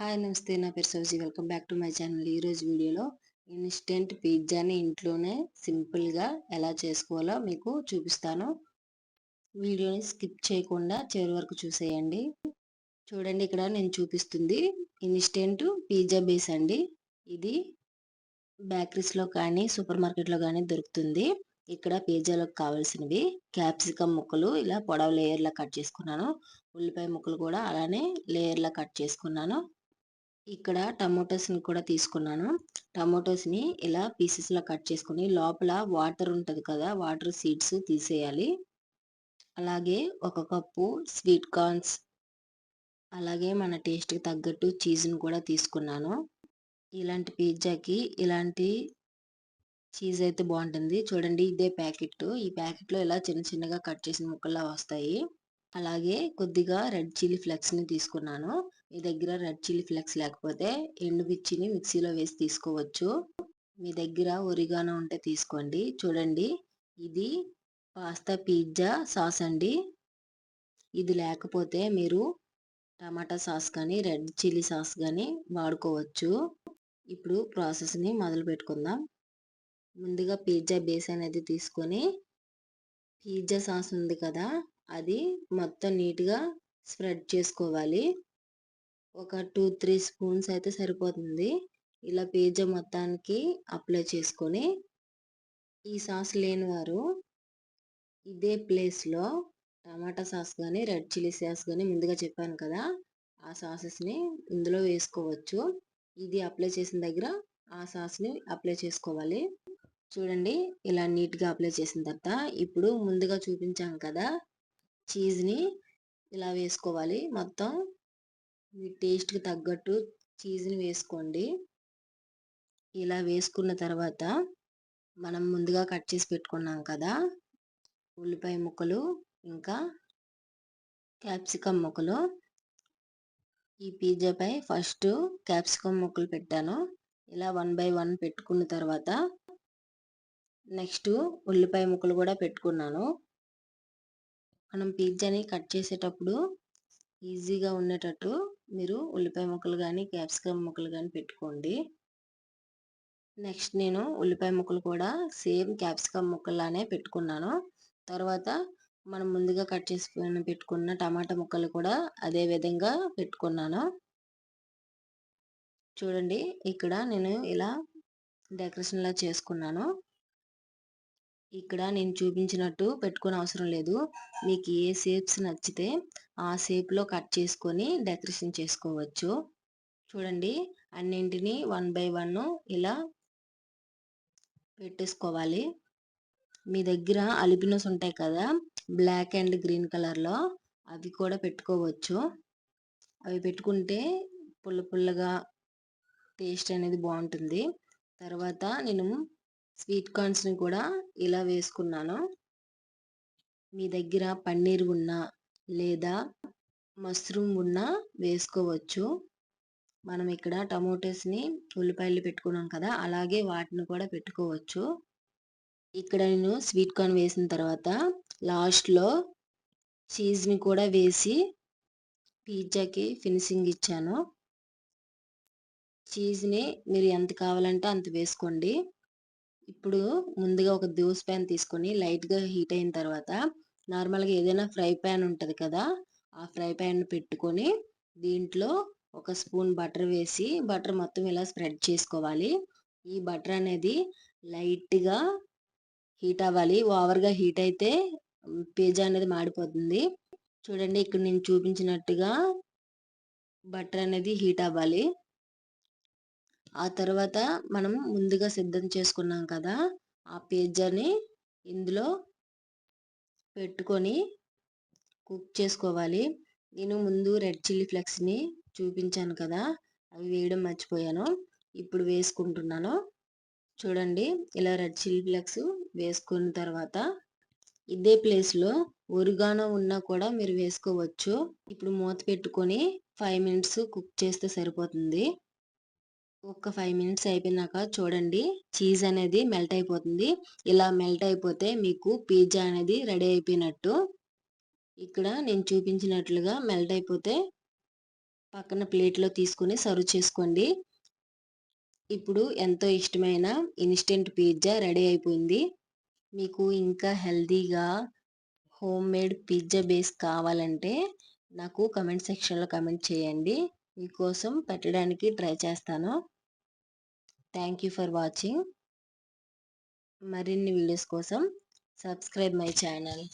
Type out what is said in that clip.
Hi నమస్తే నా పేరు Souji. Welcome back to my channel. ఈరోజు వీడియోలో ఇన్స్టెంట్ పిజ్జాని ఇంట్లోనే సింపుల్గా ఎలా చేసుకోవాలో మీకు చూపిస్తాను. వీడియోని స్కిప్ చేయకుండా చివరి వరకు చూసేయండి. చూడండి ఇక్కడ నేను చూపిస్తుంది ఇన్స్టెంట్ పిజ్జా బేస్ అండి. ఇది బేకరీస్లో కానీ సూపర్ మార్కెట్లో కానీ దొరుకుతుంది. ఇక్కడ పిజ్జాలోకి కావాల్సినవి క్యాప్సికమ్ ముక్కలు ఇలా పొడవ లేయర్లా కట్ చేసుకున్నాను. ఉల్లిపాయ ముక్కలు కూడా అలానే లేయర్లా కట్ చేసుకున్నాను. ఇక్కడ టమోటోస్ని కూడా తీసుకున్నాను. టమోటోస్ని ఇలా పీసెస్లో కట్ చేసుకుని లోపల వాటర్ ఉంటుంది కదా వాటర్ సీడ్స్ తీసేయాలి. అలాగే ఒక కప్పు స్వీట్ కార్న్స్ అలాగే మన టేస్ట్కి తగ్గట్టు చీజ్ని కూడా తీసుకున్నాను. ఇలాంటి పిజ్జాకి ఇలాంటి చీజ్ అయితే బాగుంటుంది. చూడండి ఇదే ప్యాకెట్ ఈ ప్యాకెట్లో ఇలా చిన్న చిన్నగా కట్ చేసిన ముక్కల్లా వస్తాయి. అలాగే కొద్దిగా రెడ్ చిల్లీ ఫ్లెక్స్ని తీసుకున్నాను. మీ దగ్గర రెడ్ చిల్లీ ఫ్లెక్స్ లేకపోతే ఎండుమిర్చిని మిక్సీలో వేసి తీసుకోవచ్చు. మీ దగ్గర ఒరిగానో ఉంటే తీసుకోండి. చూడండి ఇది పాస్తా పిజ్జా సాస్ అండి. ఇది లేకపోతే మీరు టమాటా సాస్ కానీ రెడ్ చిల్లీ సాస్ కానీ వాడుకోవచ్చు. ఇప్పుడు ప్రాసెస్ని మొదలు పెట్టుకుందాం. ముందుగా పిజ్జా బేస్ అనేది తీసుకొని పిజ్జా సాస్ ఉంది కదా అది మొత్తం నీట్గా స్ప్రెడ్ చేసుకోవాలి. ఒక టూ త్రీ స్పూన్స్ అయితే సరిపోతుంది. ఇలా పిజ్జా మొత్తానికి అప్లై చేసుకొని ఈ సాస్ లేని వారు ఇదే ప్లేస్లో టమాటా సాస్ కానీ రెడ్ చిల్లీ సాస్ కానీ ముందుగా చెప్పాను కదా ఆ సాసెస్ని ఇందులో వేసుకోవచ్చు. ఇది అప్లై చేసిన దగ్గర ఆ సాస్ని అప్లై చేసుకోవాలి. చూడండి ఇలా నీట్గా అప్లై చేసిన తర్వాత ఇప్పుడు ముందుగా చూపించాం కదా చీజ్ని ఇలా వేసుకోవాలి. మొత్తం మీ టేస్ట్కి తగ్గట్టు చీజ్ని వేసుకోండి. ఇలా వేసుకున్న తర్వాత మనం ముందుగా కట్ చేసి పెట్టుకున్నాం కదా ఉల్లిపాయ ముక్కలు ఇంకా క్యాప్సికమ్ ముక్కలు. ఈ పిజ్జాపై ఫస్ట్ క్యాప్సికమ్ ముక్కలు పెట్టాను. ఇలా వన్ బై వన్ పెట్టుకున్న తర్వాత నెక్స్ట్ ఉల్లిపాయ ముక్కలు కూడా పెట్టుకున్నాను. మనం పిజ్జాని కట్ చేసేటప్పుడు ఈజీగా ఉండేటట్టు మీరు ఉల్లిపాయ ముక్కలు కానీ క్యాప్సికమ్ ముక్కలు కానీ పెట్టుకోండి. నెక్స్ట్ నేను ఉల్లిపాయ ముక్కలు కూడా సేమ్ క్యాప్సికమ్ ముక్కలానే పెట్టుకున్నాను. తర్వాత మనం ముందుగా కట్ చేసి పెట్టుకున్న టమాటా ముక్కలు కూడా అదే విధంగా పెట్టుకున్నాను. చూడండి ఇక్కడ నేను ఇలా డెకరేషన్లా చేసుకున్నాను. ఇక్కడ నేను చూపించినట్టు పెట్టుకునే అవసరం లేదు. మీకు ఏ షేప్స్ నచ్చితే ఆ షేప్లో కట్ చేసుకొని డెకరేషన్ చేసుకోవచ్చు. చూడండి అన్నింటినీ వన్ బై వన్ ఇలా పెట్టేసుకోవాలి. మీ దగ్గర అలిపినోస్ ఉంటాయి కదా బ్లాక్ అండ్ గ్రీన్ కలర్లో అవి కూడా పెట్టుకోవచ్చు. అవి పెట్టుకుంటే పుల్ల పుల్లగా టేస్ట్ అనేది బాగుంటుంది. తర్వాత నేను స్వీట్ కార్న్స్ని కూడా ఇలా వేసుకున్నాను. మీ దగ్గర పన్నీర్ ఉన్నా లేదా మష్రూమ్ ఉన్నా వేసుకోవచ్చు. మనం ఇక్కడ టమోటోస్ని ఉల్లిపాయలు పెట్టుకున్నాం కదా అలాగే వాటిని కూడా పెట్టుకోవచ్చు. ఇక్కడ నేను స్వీట్ కార్న్ వేసిన తర్వాత లాస్ట్లో చీజ్ని కూడా వేసి పిజ్జాకి ఫినిషింగ్ ఇచ్చాను. చీజ్ని మీరు ఎంత కావాలంటే అంత వేసుకోండి. ఇప్పుడు ముందుగా ఒక దోస్ ప్యాన్ తీసుకొని లైట్గా హీట్ అయిన తర్వాత నార్మల్గా ఏదైనా ఫ్రై ప్యాన్ ఉంటుంది కదా ఆ ఫ్రై ప్యాన్ పెట్టుకొని దీంట్లో ఒక స్పూన్ బటర్ వేసి బటర్ మొత్తం ఇలా స్ప్రెడ్ చేసుకోవాలి. ఈ బటర్ అనేది లైట్గా హీట్ అవ్వాలి. ఓవర్గా హీట్ అయితే పిజ్జా అనేది మాడిపోతుంది. చూడండి ఇక్కడ నేను చూపించినట్టుగా బటర్ అనేది హీట్ అవ్వాలి. ఆ తర్వాత మనం ముందుగా సిద్ధం చేసుకున్నాం కదా ఆ పిజ్జాని ఇందులో పెట్టుకొని కుక్ చేసుకోవాలి. నేను ముందు రెడ్ చిల్లీ ఫ్లెక్స్ని చూపించాను కదా అవి వేయడం మర్చిపోయాను. ఇప్పుడు వేసుకుంటున్నాను. చూడండి ఇలా రెడ్ చిల్లీ ఫ్లెక్స్ వేసుకున్న తర్వాత ఇదే ప్లేస్లో ఒరిగానో ఉన్నా కూడా మీరు వేసుకోవచ్చు. ఇప్పుడు మూత పెట్టుకొని ఫైవ్ మినిట్స్ కుక్ చేస్తే సరిపోతుంది. ఒక ఫైవ్ మినిట్స్ అయిపోయినాక చూడండి చీజ్ అనేది మెల్ట్ అయిపోతుంది. ఇలా మెల్ట్ అయిపోతే మీకు పిజ్జా అనేది రెడీ అయిపోయినట్టు. ఇక్కడ నేను చూపించినట్లుగా మెల్ట్ అయిపోతే పక్కన ప్లేట్లో తీసుకుని సర్వ్ చేసుకోండి. ఇప్పుడు ఎంతో ఇష్టమైన ఇన్స్టెంట్ పిజ్జా రెడీ అయిపోయింది. మీకు ఇంకా హెల్తీగా హోమ్ మేడ్ పిజ్జా బేస్ కావాలంటే నాకు కమెంట్ సెక్షన్లో కమెంట్ చేయండి. మీకోసం పెట్టడానికి ట్రై చేస్తాను. థ్యాంక్ యూ ఫర్ వాచింగ్ మరిన్ని వీడియోస్ కోసం సబ్స్క్రైబ్ మై ఛానల్.